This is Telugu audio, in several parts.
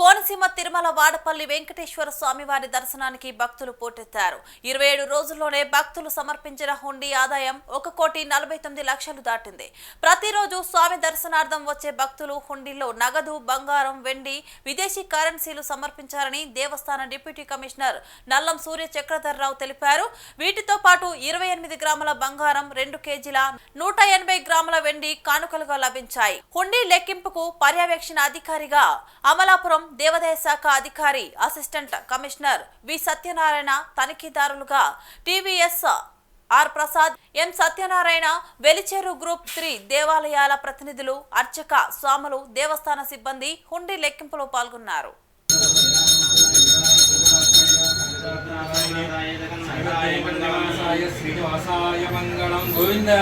కోనసీమ తిరుమల వాడపల్లి వెంకటేశ్వర స్వామివారి దర్శనానికి భక్తులు పోటెత్తారు. ఇరవై ఏడు రోజుల్లోనే భక్తులు సమర్పించిన హుండీ ఆదాయం ఒక కోటి నలభై తొమ్మిది లక్షలు దాటింది. ప్రతిరోజు స్వామి దర్శనార్థం వచ్చే భక్తులు హుండీలో నగదు బంగారం వెండి విదేశీ కరెన్సీలు సమర్పించారని దేవస్థాన డిప్యూటీ కమిషనర్ నల్లం సూర్య చక్రధర్రావు తెలిపారు. వీటితో పాటు ఇరవై ఎనిమిది గ్రాముల బంగారం రెండు కేజీల నూట ఎనభై గ్రాముల వెండి కానుకలుగా లభించాయి. హుండీ లెక్కింపుకు పర్యవేక్షణ అధికారిగా అమలాపురం దేవాదాయ శాఖ అధికారి assistant commissioner V Satyanarayana తనిఖీదారులుగా TVS R Prasad M Satyanarayana Velicheru group three దేవాలయాల ప్రతినిధులు అర్చక స్వాములు దేవస్థాన సిబ్బంది హుండీ లెక్కింపులో పాల్గొన్నారు. గోవిందా!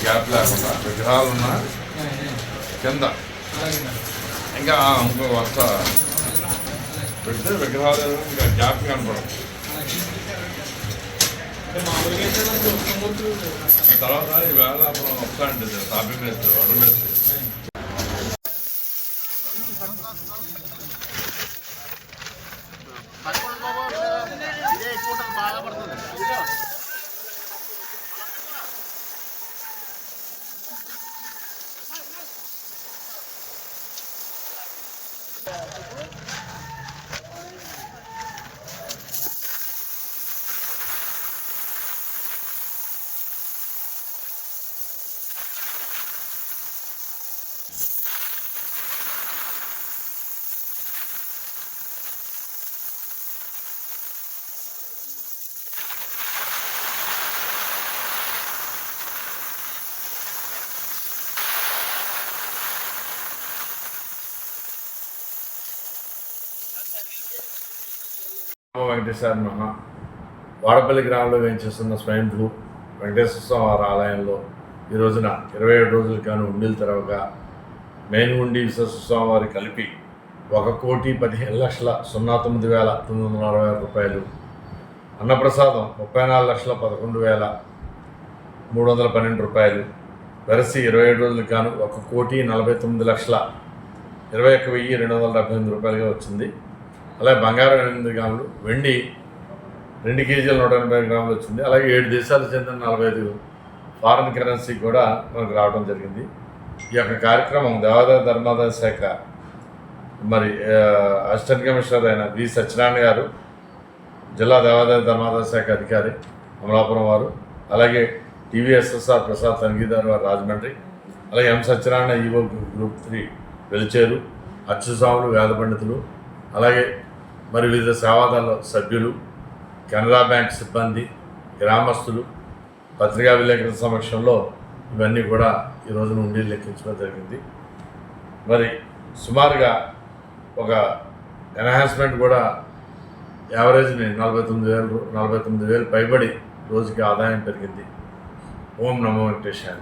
గ్యాప్ లేకుండా విగ్రహాలు ఉన్న కింద. ఇంకా ఇంకో వస్త పెడితే విగ్రహాలు ఇంకా గ్యాప్ కనపడదు తర్వాత ఈవేళ అప్పుడు వస్తా ఉంటుంది తాపి మేస్తే వడ మేస్తే Yeah. వెంకటేశ్వర మహా వాడపల్లి గ్రామంలో వేయించేస్తున్న స్వయం భూ వెంకటేశ్వర స్వామి వారి ఆలయంలో ఈ రోజున ఇరవై ఏడు రోజులు కాను ఉండీలు తెరవగా మెయిన్ ఉండి విశ్వేశ్వర స్వామి వారి కలిపి ఒక కోటి పదిహేను లక్షల సున్నా తొమ్మిది వేల తొమ్మిది వందల అరవై ఆరు రూపాయలు అన్నప్రసాదం ముప్పై నాలుగు లక్షల పదకొండు వేల మూడు వందల పన్నెండు రూపాయలు వెరసి ఇరవై ఏడు రోజులు కాను ఒక కోటి నలభై తొమ్మిది లక్షల ఇరవై ఒక్క వెయ్యి రెండు వందల డెబ్బై ఎనిమిది రూపాయలుగా వచ్చింది. అలాగే బంగారం ఎనిమిది గ్రాములు వెండి రెండు కేజీల నూట ఎనభై గ్రాములు వచ్చింది. అలాగే ఏడు దేశాలకు చెందిన నలభై ఐదు ఫారెన్ కరెన్సీ కూడా మనకు రావడం జరిగింది. ఈ యొక్క కార్యక్రమం దేవాదాయ ధర్మాదాయ శాఖ మరి అసిస్టెంట్ కమిషనర్ అయిన వి సత్యనారాయణ గారు జిల్లా దేవాదాయ ధర్మాదాయ శాఖ అధికారి అమలాపురం వారు అలాగే టీవీఎస్ఎస్ఆర్ ప్రసాద్ తనిఖీదారు వారు రాజమండ్రి అలాగే M Satyanarayana EO group three Velicheru అచ్చుస్వాములు వేద పండితులు అలాగే మరి వివిధ సేవాదాల సభ్యులు కెనరా బ్యాంక్ సిబ్బంది గ్రామస్తులు పత్రికా విలేకరుల సమక్షంలో ఇవన్నీ కూడా ఈ రోజున ఉండి లెక్కించడం జరిగింది. మరి సుమారుగా ఒక ఎన్హాన్స్మెంట్ కూడా యావరేజ్ని నలభై తొమ్మిది వేలు నలభై తొమ్మిది వేలు పైబడి రోజుకి ఆదాయం పెరిగింది. ఓం నమో వెంకటేశాయ